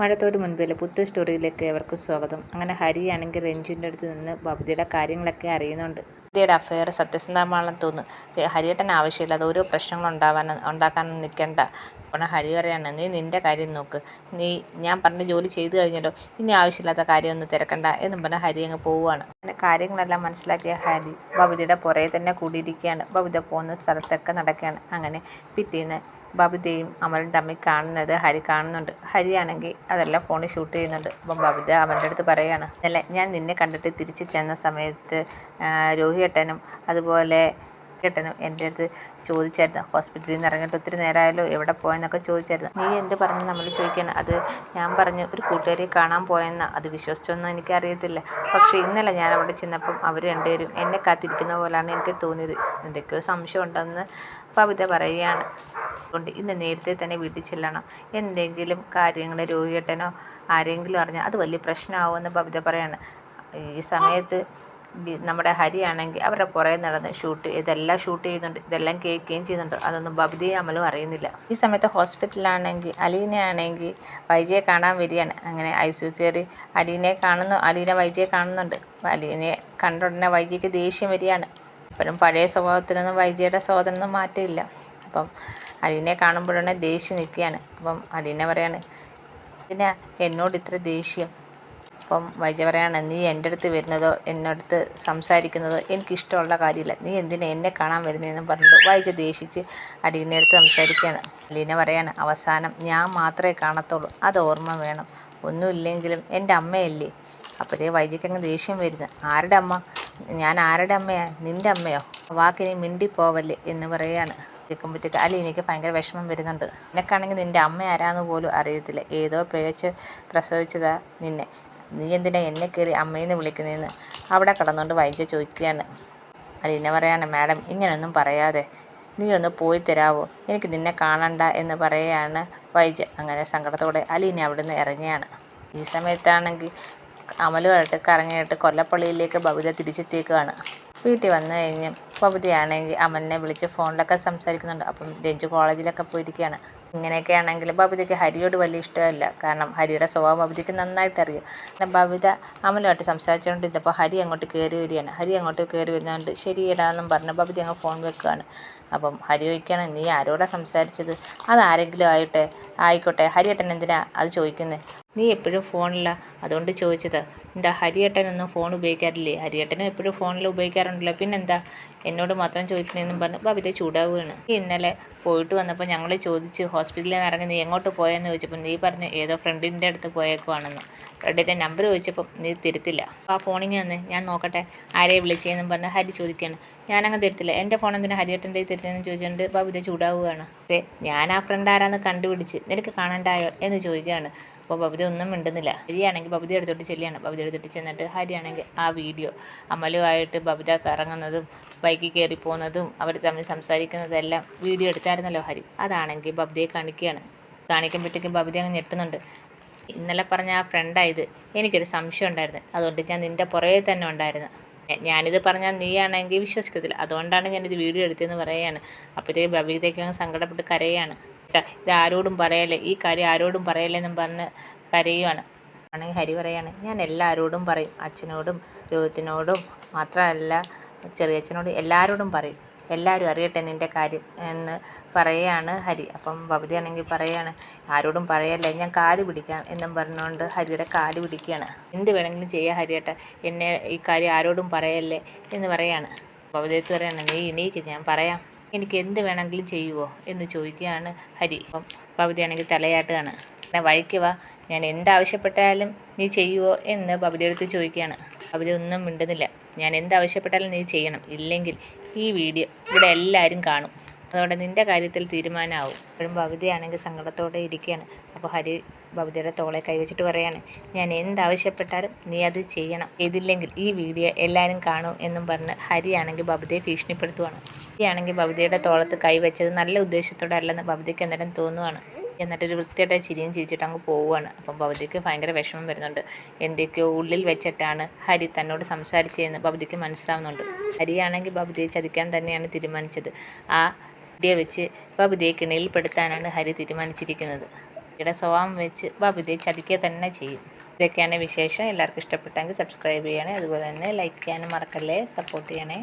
മഴത്തോട് മുൻപിലെ പുത്തൻ സ്റ്റോറിയിലേക്ക് അവർക്ക് സ്വാഗതം. അങ്ങനെ ഹരിയാണെങ്കിൽ രഞ്ജുവിന്റെ അടുത്ത് നിന്ന് ബബിതയുടെ കാര്യങ്ങളൊക്കെ അറിയുന്നുണ്ട്. ബബിതയുടെ അഫയർ സത്യസന്ധമാണെന്ന് തോന്നുന്നു. ഹരിയേട്ടൻ ആവശ്യമില്ലാതെ ഓരോ പ്രശ്നങ്ങൾ ഉണ്ടാവാൻ ഉണ്ടാക്കാനൊന്നും നിൽക്കേണ്ട. അപ്പോൾ ഹരി പറയാണ് നീ നിന്റെ കാര്യം നോക്ക്. നീ ഞാൻ പറഞ്ഞ ജോലി ചെയ്തു കഴിഞ്ഞല്ലോ. ഇനി ആവശ്യമില്ലാത്ത കാര്യമൊന്നും തിരക്കണ്ട. എന്നും പറഞ്ഞാൽ ഹരി അങ്ങ് പോവുകയാണ് അങ്ങനെ കാര്യങ്ങളെല്ലാം മനസ്സിലാക്കിയ ഹരി ബബിതയുടെ പുറകെ തന്നെ കൂടിയിരിക്കുകയാണ്. ബബിത പോകുന്ന സ്ഥലത്തൊക്കെ നടക്കുകയാണ്. അങ്ങനെ പിറ്റേന്ന് ബബിതയും അമലും തമ്മിൽ കാണുന്നത് ഹരി കാണുന്നുണ്ട്. ഹരിയാണെങ്കിൽ അതെല്ലാം ഫോണിൽ ഷൂട്ട് ചെയ്യുന്നുണ്ട്. അപ്പം ബബിത അവന്റെ അടുത്ത് പറയുകയാണ് അല്ല ഞാൻ നിന്നെ കണ്ടിട്ട് തിരിച്ച് ചെന്ന സമയത്ത് രോഹിയേട്ടനും അതുപോലെ കേട്ടനും എന്റെ അടുത്ത് ചോദിച്ചായിരുന്നു. ഹോസ്പിറ്റലിൽ നിന്ന് ഇറങ്ങിയിട്ട് ഒത്തിരി നേരമായല്ലോ എവിടെ പോയെന്നൊക്കെ ചോദിച്ചായിരുന്നു. നീ എന്ത് പറഞ്ഞു നമ്മൾ ചോദിക്കണം അത് ഞാൻ പറഞ്ഞു ഒരു കൂട്ടുകാരി കാണാൻ പോയെന്ന. അത് വിശ്വസിച്ചൊന്നും എനിക്കറിയത്തില്ല. പക്ഷേ ഇന്നലെ ഞാൻ അവിടെ ചെന്നപ്പം അവർ രണ്ടുപേരും എന്നെ കാത്തിരിക്കുന്ന പോലെയാണ് എനിക്ക് തോന്നിയത്. എന്തൊക്കെയോ സംശയം ഉണ്ടെന്ന് പവിത പറയുകയാണ്. അതുകൊണ്ട് ഇന്ന് നേരത്തെ തന്നെ വീട്ടിൽ ചെല്ലണം. എന്തെങ്കിലും കാര്യങ്ങൾ രോഗിയേട്ടനോ ആരെങ്കിലും അറിഞ്ഞാൽ അത് വലിയ പ്രശ്നമാവുമെന്ന് ബബിത പറയാണ്. ഈ സമയത്ത് നമ്മുടെ ഹരിയാണെങ്കിൽ അവരുടെ പുറകെ നടന്ന് ഷൂട്ട് ഇതെല്ലാം ഷൂട്ട് ചെയ്യുന്നുണ്ട് ഇതെല്ലാം കേൾക്കുകയും ചെയ്യുന്നുണ്ട്. അതൊന്നും ബബിതയും അമലും അറിയുന്നില്ല. ഈ സമയത്ത് ഹോസ്പിറ്റലാണെങ്കിൽ അലീനെ ആണെങ്കിൽ വൈജയെ കാണാൻ വരികയാണ്. അങ്ങനെ ഐ സു കയറി അലീനെ കാണുന്നു അലീന വൈജയെ കാണുന്നുണ്ട്. അലീനെ കണ്ട ഉടനെ വൈജയ്ക്ക് ദേഷ്യം വരികയാണ്. അപ്പോഴും പഴയ സ്വഭാവത്തിനൊന്നും വൈജയുടെ സ്വഭാവത്തിനൊന്നും മാറ്റമില്ല. അപ്പം അലീനെ കാണുമ്പോഴാണ് ദേഷ്യം നിൽക്കുകയാണ്. അപ്പം അലീന പറയാണ് പിന്നെ എന്നോട് ഇത്ര ദേഷ്യം. അപ്പം വൈജ പറയാണ് നീ എന്റെ അടുത്ത് വരുന്നതോ എന്നടുത്ത് സംസാരിക്കുന്നതോ എനിക്കിഷ്ടമുള്ള കാര്യമില്ല. നീ എന്തിനാ എന്നെ കാണാൻ വരുന്നതെന്ന് പറഞ്ഞിട്ട് വൈജ ദേഷിച്ച് അലീനെ അടുത്ത് സംസാരിക്കുകയാണ്. അലീന പറയാണ് അവസാനം ഞാൻ മാത്രമേ കാണത്തുള്ളൂ. അത് ഓർമ്മ വേണം. ഒന്നുമില്ലെങ്കിലും എന്റെ അമ്മയല്ലേ? അപ്പോഴേ വൈജയ്ക്ക് അങ്ങ് ദേഷ്യം വരുന്നത് ആരുടെ അമ്മ? ഞാൻ ആരുടെ അമ്മയാ? നിന്റെ അമ്മയോ? വാക്കിനി മിണ്ടിപ്പോവല്ലേ? എന്ന് പറയുകയാണ്. കേൾക്കുമ്പോഴത്തേക്ക് അലീനയ്ക്ക് ഭയങ്കര വിഷമം വരുന്നുണ്ട്. നിനക്കാണെങ്കിൽ നിന്റെ അമ്മ ആരാന്ന് പോലും അറിയത്തില്ല. ഏതോ പിഴച്ച് പ്രസവിച്ചതാ നിന്നെ. നീ എന്തിനാ എന്നെ കയറി അമ്മയെന്ന് വിളിക്കുന്നതെന്ന് അവിടെ കടന്നുകൊണ്ട് വൈദ്യ ചോദിക്കുകയാണ്. അലീന പറയാണ് മാഡം ഇങ്ങനെയൊന്നും പറയാതെ നീ ഒന്ന് പോയി തരാവോ? എനിക്ക് നിന്നെ കാണണ്ട എന്ന് പറയുകയാണ് വൈജ അങ്ങനെ സങ്കടത്തോടെ അലീന അവിടുന്ന് ഇറങ്ങിയാണ്. ഈ സമയത്താണെങ്കിൽ അമലുമായിട്ട് കറങ്ങിയിട്ട് കൊല്ലപ്പള്ളിയിലേക്ക് ബബിത തിരിച്ചെത്തിയേക്കുകയാണ് വീട്ടിൽ വന്നു കഴിഞ്ഞ് ബബിതയാണെങ്കിൽ അമലിനെ വിളിച്ച് ഫോണിലൊക്കെ സംസാരിക്കുന്നുണ്ട്. അപ്പം രഞ്ജു കോളേജിലൊക്കെ പോയിരിക്കുകയാണ്. ഇങ്ങനെയൊക്കെ ആണെങ്കിൽ ബബിതയ്ക്ക് ഹരിയോട് വലിയ ഇഷ്ടമല്ല. കാരണം ഹരിയുടെ സ്വഭാവം ബബിതയ്ക്ക് നന്നായിട്ട് അറിയാം കാരണം ബബിത അമലുമായിട്ട് സംസാരിച്ചുകൊണ്ടിരുന്നപ്പോൾ ഹരി അങ്ങോട്ട് കയറി വരികയാണ്. ഹരി അങ്ങോട്ട് കയറി വരുന്നതുകൊണ്ട് ശരിയിടാന്നും പറഞ്ഞ് ബബിത അങ്ങ് ഫോൺ വെക്കുകയാണ്. അപ്പം ഹരി ചോദിക്കുകയാണ് നീ ആരോടാണ് സംസാരിച്ചത്? അതാരെങ്കിലും ആയിട്ട്? ആയിക്കോട്ടെ ഹരിയേട്ടൻ എന്തിനാ അത് ചോദിക്കുന്നത് നീ എപ്പോഴും ഫോണില്ല അതുകൊണ്ട് ചോദിച്ചത്. എന്താ ഹരിയേട്ടനൊന്നും ഫോൺ ഉപയോഗിക്കാറില്ലേ? ഹരിയേട്ടനും എപ്പോഴും ഫോണിൽ ഉപയോഗിക്കാറുണ്ടല്ലോ. പിന്നെന്താ? എന്നോട് മാത്രം ചോദിക്കണമെന്നും അപ്പോൾ ബബിത ചൂടാവുകയാണ്. ഇന്നലെ പോയിട്ട് വന്നപ്പോൾ ഞങ്ങൾ ചോദിച്ച് ഹോസ്പിറ്റലിൽ നിന്ന് ഇറങ്ങി നീ എങ്ങോട്ട് പോയെന്ന് ചോദിച്ചപ്പോൾ നീ പറഞ്ഞു ഏതോ ഫ്രണ്ടിന്റെ അടുത്ത് പോയേക്കുവാണെന്ന്. ഫ്രണ്ടിന്റെ നമ്പർ ചോദിച്ചപ്പോൾ നീ തിരുത്തില്ല. ആ ഫോണിങ് വന്ന്. ഞാൻ നോക്കട്ടെ. ആരെയും വിളിച്ചതെന്നും പറഞ്ഞ് ഹരി ചോദിക്കുകയാണ്. ഞാനങ്ങ് തിരുത്തില്ല. എന്റെ ഫോൺ എന്തിനാ ഹരിയേട്ടന്റെ തിരുത്തിയെന്ന് ചോദിച്ചുകൊണ്ട് ബബിത ചൂടാവുകയാണ്. പക്ഷേ ഞാൻ ആ ഫ്രണ്ട് ആരാന്ന് കണ്ടുപിടിച്ച് നിനക്ക് കാണണ്ടായോ? എന്ന് ചോദിക്കുകയാണ്. അപ്പോൾ ബബിത ഒന്നും മിണ്ടുന്നില്ല. ഹരിയാണെങ്കിൽ ബബിത എടുത്തോട്ട് ചെല്ലിയാണ്. ബബിത എടുത്തിട്ട് ചെന്നിട്ട് ഹരിയാണെങ്കിൽ ആ വീഡിയോ അമലുമായിട്ട് ബബിത കറങ്ങുന്നതും ബൈക്കിൽ കയറി പോകുന്നതും അവർ തമ്മിൽ സംസാരിക്കുന്നതെല്ലാം വീഡിയോ എടുത്തായിരുന്നല്ലോ ഹരി. അതാണെങ്കിൽ ബബിതയെ കാണിക്കുകയാണ്. കാണിക്കുമ്പോഴത്തേക്കും ബബിത അങ്ങ് ഞെട്ടുന്നുണ്ട്. ഇന്നലെ പറഞ്ഞ ആ ഫ്രണ്ടായത് എനിക്കൊരു സംശയം ഉണ്ടായിരുന്നു. അതുകൊണ്ട് ഞാൻ നിന്റെ പുറകെ തന്നെ ഉണ്ടായിരുന്നു. ഞാനിത് പറഞ്ഞാൽ നീയാണെങ്കിൽ വിശ്വസിക്കത്തില്ല. അതുകൊണ്ടാണ് ഞാനിത് വീഡിയോ എടുത്തതെന്ന് പറയുകയാണ്. അപ്പോഴത്തേക്ക് ബബിതയ്ക്ക് സങ്കടപ്പെട്ട് കരയാണ് ഇത് ആരോടും പറയല്ലേ? ഈ കാര്യം ആരോടും പറയല്ലേ എന്നും പറഞ്ഞ് കരയുവാണ്. ആണെങ്കിൽ ഹരി പറയാണ് ഞാൻ എല്ലാവരോടും പറയും. അച്ഛനോടും രോഹിത്തിനോടും മാത്രമല്ല ചെറിയച്ഛനോടും എല്ലാവരോടും പറയും. എല്ലാവരും അറിയട്ടെ നിന്റെ കാര്യം എന്ന് പറയുകയാണ് ഹരി. അപ്പം ഭവതി ആണെങ്കിൽ പറയുകയാണ് ആരോടും പറയല്ലേ ഞാൻ കാൽ പിടിക്കാം എന്നും പറഞ്ഞുകൊണ്ട് ഹരിയുടെ കാൽ പിടിക്കുകയാണ്. എന്ത് വേണമെങ്കിലും ചെയ്യാം ഹരിയേട്ട എന്നെ ഈ കാര്യം ആരോടും പറയല്ലേ എന്ന് പറയാണ്. ഭവതിയത്ത് പറയുകയാണ് നീ എണീക്ക് ഞാൻ പറയാം. എനിക്ക് എന്ത് വേണമെങ്കിലും ചെയ്യുമോ എന്ന് ചോദിക്കുകയാണ് ഹരി. അപ്പം ഭവതിയാണെങ്കിൽ തലയാട്ടുകയാണ്. എന്നെ വഴിക്ക് വാ. ഞാൻ എന്താവശ്യപ്പെട്ടാലും നീ ചെയ്യുമോ എന്ന് ബബിതയെടുത്ത് ചോദിക്കുകയാണ്. ബബിത ഒന്നും മിണ്ടുന്നില്ല. ഞാൻ എന്താവശ്യപ്പെട്ടാലും നീ ചെയ്യണം. ഇല്ലെങ്കിൽ ഈ വീഡിയോ ഇവിടെ എല്ലാവരും കാണും. അതോടെ നിന്റെ കാര്യത്തിൽ തീരുമാനമാവും. ഇപ്പോഴും ബബിതയാണെങ്കിൽ സങ്കടത്തോടെ ഇരിക്കുകയാണ്. അപ്പോൾ ഹരി ബബിതയുടെ തോളെ കൈവച്ചിട്ട് പറയാണ് ഞാൻ എന്താവശ്യപ്പെട്ടാലും നീ അത് ചെയ്യണം. ചെയ്തില്ലെങ്കിൽ ഈ വീഡിയോ എല്ലാവരും കാണൂ എന്നും പറഞ്ഞ് ഹരിയാണെങ്കിൽ ബബിതയെ ഭീഷണിപ്പെടുത്തുവാണ്. ഹരിയാണെങ്കിൽ ബബിതയുടെ തോളത്ത് കൈവച്ചത് നല്ല ഉദ്ദേശത്തോടെ അല്ലെന്ന് ബബിതയ്ക്ക് അന്നേരം തോന്നുവാണ്. എന്നിട്ടൊരു വൃത്തിയായിട്ട് ചിരിയും ചിരിച്ചിട്ട് അങ്ങ് പോവുകയാണ് അപ്പം ഭവതിക്ക് ഭയങ്കര വിഷമം വരുന്നുണ്ട്. എന്തൊക്കെയോ ഉള്ളിൽ വെച്ചിട്ടാണ് ഹരി തന്നോട് സംസാരിച്ചതെന്ന് ഭവതിക്ക് മനസ്സിലാവുന്നുണ്ട്. ഹരിയാണെങ്കിൽ ഭവതിയെ ചതിക്കാൻ തന്നെയാണ് തീരുമാനിച്ചത്. ആ വീഡിയോ വെച്ച് ഭവതിയെ കിണയിൽപ്പെടുത്താനാണ് ഹരി തീരുമാനിച്ചിരിക്കുന്നത്. ഇവിടെ സ്വഭാവം വെച്ച് ബബിതയെ ചതിക്കുക തന്നെ ചെയ്യും. ഇതൊക്കെയാണ് വിശേഷം. എല്ലാവർക്കും ഇഷ്ടപ്പെട്ടെങ്കിൽ സബ്സ്ക്രൈബ് ചെയ്യണേ. അതുപോലെ തന്നെ ലൈക്ക് ചെയ്യാനും മറക്കല്ലേ. സപ്പോർട്ട് ചെയ്യണേ.